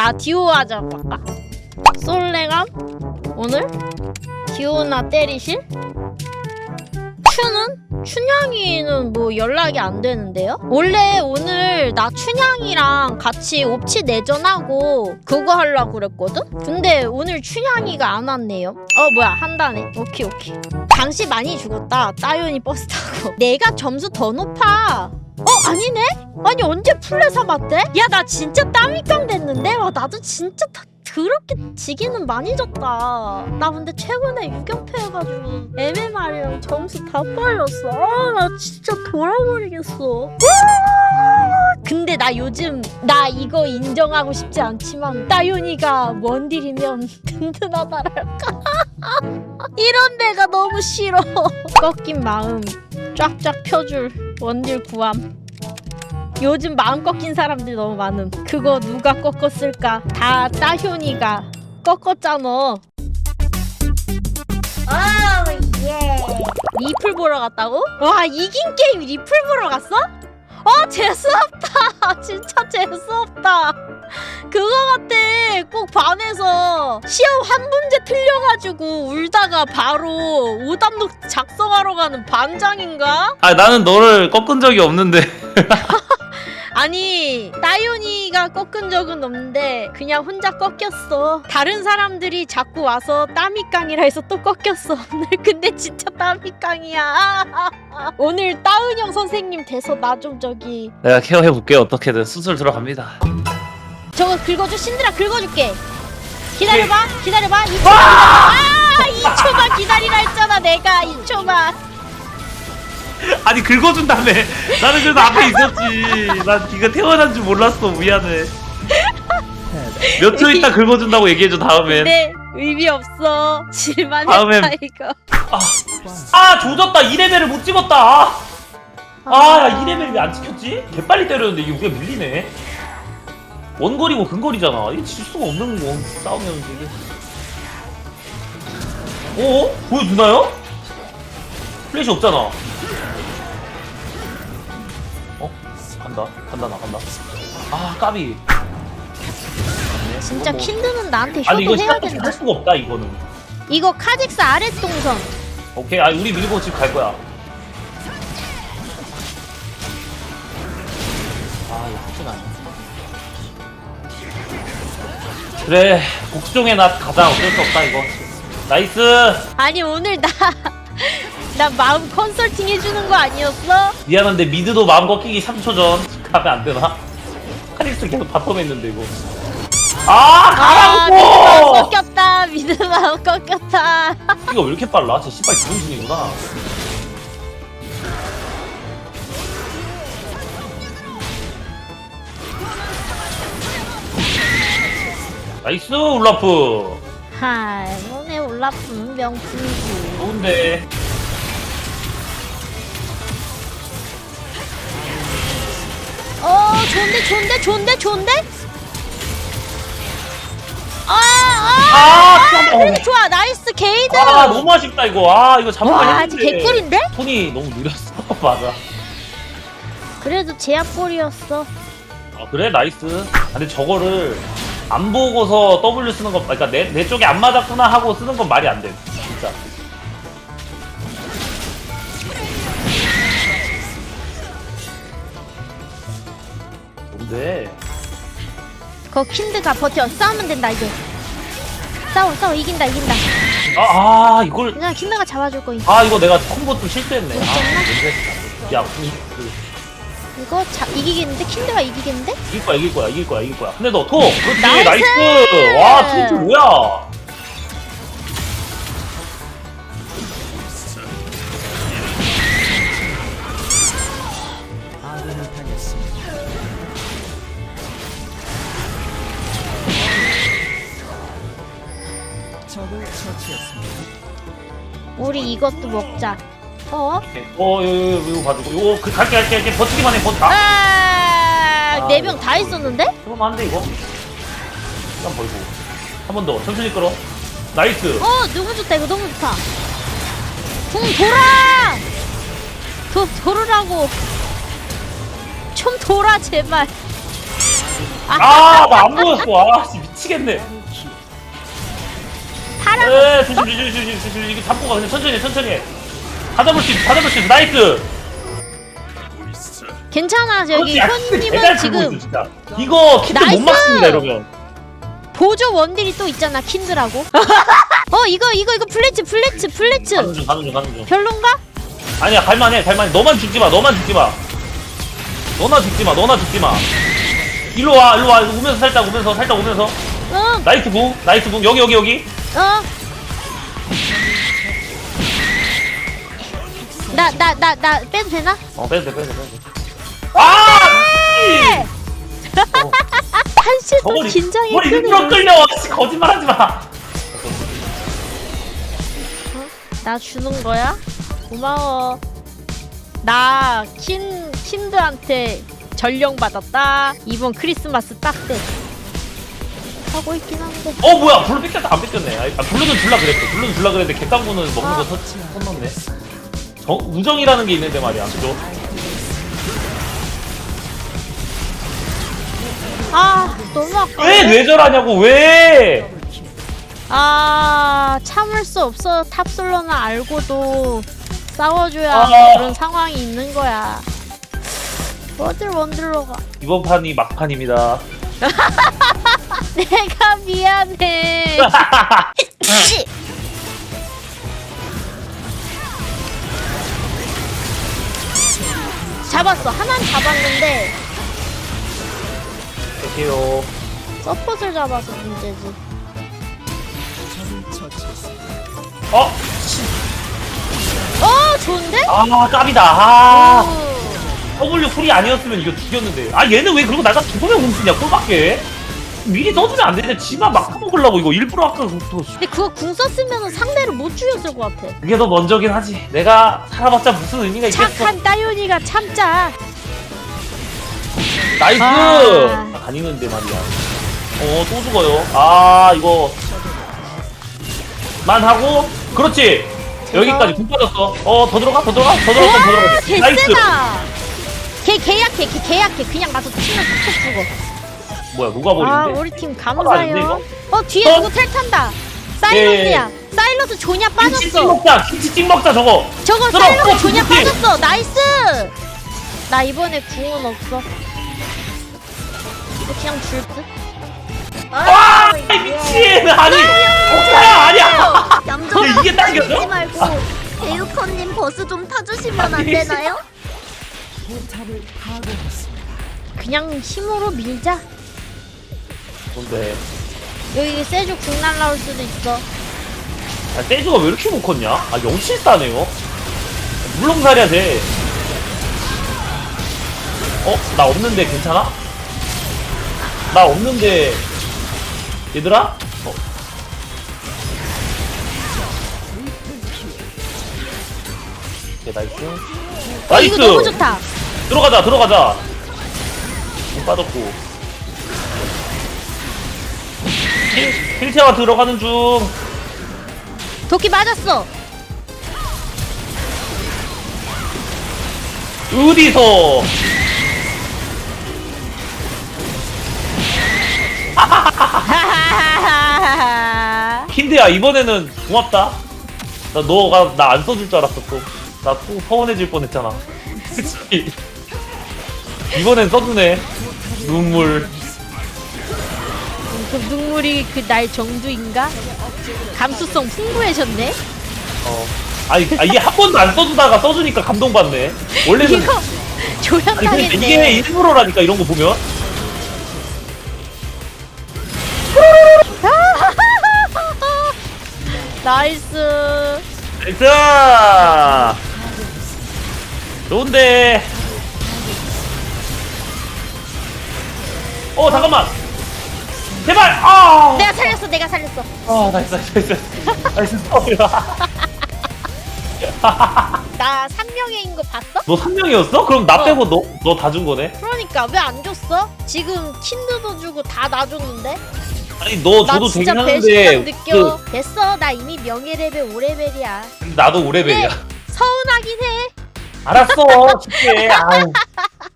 나 디오 하자고 아까 솔랭함? 오늘? 디오나 때리실? 춘은? 춘향이는 뭐 연락이 안 되는데요? 원래 오늘 나 춘향이랑 같이 옵치 내전하고 그거 하려고 그랬거든? 근데 오늘 춘향이가 안 왔네요. 어 뭐야 한다네. 오케이 오케이. 당시 많이 죽었다. 따윤이 버스 타고. 내가 점수 더 높아. 어 아니네? 아니 언제 플레사 맞대? 야 나 진짜 땀이깡 됐는데? 와 나도 진짜 다 더럽게 지기는 많이 졌다. 나 근데 최근에 유격패 해가지고 MMR이랑 점수 다 빨렸어. 아, 나 진짜 돌아버리겠어. 아! 근데 나 요즘 나 이거 인정하고 싶지 않지만 따윤이가 원딜이면 든든하다랄까. 이런 데가 너무 싫어. 꺾인 마음 쫙쫙 펴줄 원딜 구함. 요즘 마음 꺾인 사람들 너무 많음. 그거 누가 꺾었을까? 다 따효니가 꺾었잖아. 오 예. 리플 보러 갔다고? 와 이긴 게임 리플 보러 갔어? 어 재수없다. 진짜 재수없다. 꼭 반에서 시험 한 문제 틀려가지고 울다가 바로 오답록 작성하러 가는 반장인가? 아 나는 너를 꺾은 적이 없는데. 아니 따윤이가 꺾은 적은 없는데 그냥 혼자 꺾였어. 다른 사람들이 자꾸 와서 따미깡이라 해서 또 꺾였어. 오늘 근데 진짜 따미깡이야. 오늘 따은영 선생님 돼서 나 좀 저기 내가 케어해볼게. 어떻게든 수술 들어갑니다 저거 긁어줘. 신드라 긁어줄게. 기다려봐 기다려봐. 2초만 기다려 아 2초만 기다리라 했잖아 내가 2초만 아니 긁어준 다음에 나는 그래도 앞에 있었지. 난 네가 태어난 줄 몰랐어 미안해. 몇 초 있다 긁어준다고 얘기해줘 다음엔. 근데 의미 없어. 질만 다음엔- 했다 이거. 아 조졌다. 2레벨을 못 찍었다. 아야 2레벨 왜 안 찍혔지? 개빨리 때렸는데 이게 우리가 밀리네 원거리고 근거리잖아. 이게 질 수가 없는 거 싸우면 이게. 어? 보여주나요? 플래시 없잖아. 어? 간다. 간다 나 간다. 아 까비. 진짜 뭐- 킨드는 나한테 아니 이거 효도해야 시작부터 된다. 할 수가 없다 이거는. 이거 카직스 아랫 동선. 오케이 아 우리 밀고 집 갈 거야 그래 복수종의 낫 가자. 어쩔 수 없다 이거. 나이스! 아니 오늘 나 나 마음 컨설팅 해주는 거 아니었어? 미안한데 미드도 마음 꺾이기 3초 전. 가면 안 되나? 카릭스 계속 바텀 했는데 이거. 아아 미드 마음 가라고 꺾였다. 미드 마음 꺾였다. 이거 왜 이렇게 빨라? 쟤 씨발 기본순이구나 나이스 울라프. 하이 너네 올라프는 명품이지 좋은데. 어 좋은데 좋은데 좋은데 좋은데? 아 아 아, 참, 어. 근데 좋아 나이스 게이드. 아 너무 아쉽다 이거. 아 이거 잡으면 와 아직 개꿀인데? 손이 너무 느렸어. 맞아. 그래도 제압골이었어. 아 그래? 나이스. 아, 근데 저거를 안 보고서 W 쓰는 거 그러니까 내, 내 쪽에 안 맞았구나 하고 쓰는 건 말이 안 돼. 진짜. 뭔데? 거 킨드가 버텨. 싸우면 된다 이제. 싸워 싸워. 이긴다 이긴다. 아, 아 이걸 그냥 킨드가 잡아줄 거임. 아 이거 내가 콤보 좀 실수했네. 아? 뭔데 야 이, 그, 이거 자, 이기겠는데? 킨드가 이기겠는데? 이길 거야 이길 거야 이길 거야 이길 거야 근데 너톡 그렇지 나이스! 나이스 와 진짜 뭐야 적을 처치했습니다. 우리 이것도 먹자 어? 어, 요, 요, 요, 이거 가지고, 요, 그, 갈게, 갈게, 갈게, 버티기만 해, 버티, 아, 아, 네 명 다 있었는데? 해보면 안 돼, 이거. 시간 벌고. 한 번 더, 천천히 끌어. 나이스. 어, 너무 좋다. 이거 너무 좋다. 공 돌아! 도, 돌으라고. 좀 돌아, 제발. 아 나 안 보였어 아 씨, 미치겠네 파랑 에 조심 조심 조심 조심 조심 이거 잡고 가 그냥 천천히 해, 천천히 해. 다 잡을 수 있어 다 잡을 수 있어. 나이스! 괜찮아 저기 그렇지, 아, 현님은 배달 들고 지금 있어, 진짜. 이거 키트 못 나이스! 막습니다 이러면. 보조 원딜이 또 있잖아 킨드라고. 어 이거 이거 이거 플래츠 플래츠 플래츠. 가는 중 가는 중 가는 중. 별론가? 아니야 갈만해 갈만해. 너만 죽지 마 너만 죽지 마. 너나 죽지 마 너나 죽지 마. 일로 와 일로 와. 오면서 살짝 오면서 살짝 오면서. 응. 나이트 붕 나이트 붕 여기 여기 여기. 어. 나 나 나 나 빼도 되나? 어 빼도 돼 빼도 돼 빼도 돼아 네! 한시도 긴장이 뭘 일부러 크네. 끌려 씨, 거짓말하지 마 나 주는 거야? 고마워. 나 킨 킨드한테 전령 받았다. 이번 크리스마스 딱 때. 하고 있긴 한데. 어 뭐야 블루 뺏겼다 안 뺏겼네 아, 블루는 줄라 그랬어 블루는 줄라 그랬는데 객강부는 먹는 거 선, 선 넘네 정, 우정이라는 게 있는데 말이야 그죠? 아 너무 아까. 왜 뇌절하냐고 왜 아 참을 수 없어 탑솔러는 알고도 싸워줘야 아. 그런 상황이 있는 거야. 어딜 원딜러 가? 이번 판이 막판입니다 내가 미안해. 씨. 잡았어. 하나는 잡았는데 갈게요 서폿을 잡아서 문제지. 어? 어 좋은데? 아 깝이다 아 오. W 풀이 아니었으면 이거 죽였는데 아 얘는 왜 그러고 나가 죽으면 훔치냐 꼴밖에 미리 써주면 안 되냐 지만 막 퍼먹으려고 이거 일부러 아까부터. 근데 그거 궁 썼으면 상대를 못 죽였을 것 같아. 그게 더 먼저긴 하지. 내가 살아봤자 무슨 의미가 있겠어? 착한 따윤이가 참자. 나이스! 아. 아, 다니는데 말이야. 어 또 죽어요. 아 이거. 만 하고. 그렇지! 여기까지 군 빠졌어. 어 더 들어가? 더 들어가? 더 들어가 더 들어가. 와 나이스! 개쎄다. 걔 개약해 걔 개약해. 그냥 가서 치면 툭 죽어. 뭐야 누가 아 버리는데 우리 팀 아닌데, 감사해요. 어 뒤에 어? 누구 텔 탄다. 사일러스야. 예. 사일러스 조냐 김치 찍 빠졌어. 먹자 김치 찍 먹자 저거 저거 들어, 사일러스 어, 조냐 김치. 빠졌어. 나이스. 나 이번에 궁은 없어. 이거 그냥 줄 듯. 와이 미친 아니 옥사야 아니야 얌전 야, 이게 당겨져? 말고 에우컨님 버스 좀 타주시면 안 아니. 되나요? 그냥 힘으로 밀자. 뭔데 여기 세주 궁 날라올 수도 있어. 아 세주가 왜 이렇게 못 컸냐 아 영칠사네요 물렁살이야 돼 어? 나 없는데 괜찮아? 나 없는데 얘들아? 어. 오케이 나이스 어, 나이스 이거 너무 좋다. 들어가자 들어가자 못 빠졌고 힐- 힐체와 들어가는 중. 도끼 맞았어. 어디서? 킨드야 이번에는 고맙다. 나 너가 나 안 써줄 줄 알았어 또 나 또 서운해질 뻔했잖아. 그치 이번엔 써주네. 눈물 그 눈물이 그 날 정도인가? 감수성 풍부해졌네. 어 아니 아, 이게 한 번도 안 써주다가 써주니까 감동받네 원래는 이거 아니 조연당했네. 이게 일부러라니까 이런 거 보면 나이스. 나이스 좋은데 어 잠깐만 제발 아 내가 살렸어. 내가 살렸어. 아 나이스 나이스 나이스 나이스 나 3명인 거 봤어? 너 3명이었어? 그럼 나 어. 빼고 너 너 다 준 거네? 그러니까 왜 안 줬어? 지금 킨드도 주고 다 놔줬는데? 아니 너나 줘도 진짜 되긴 배신감 하는데 느껴. 됐어. 나 이미 명예 레벨 5레벨이야. 그, 나도 5레벨이야 서운하긴 해. 알았어 줄게 아우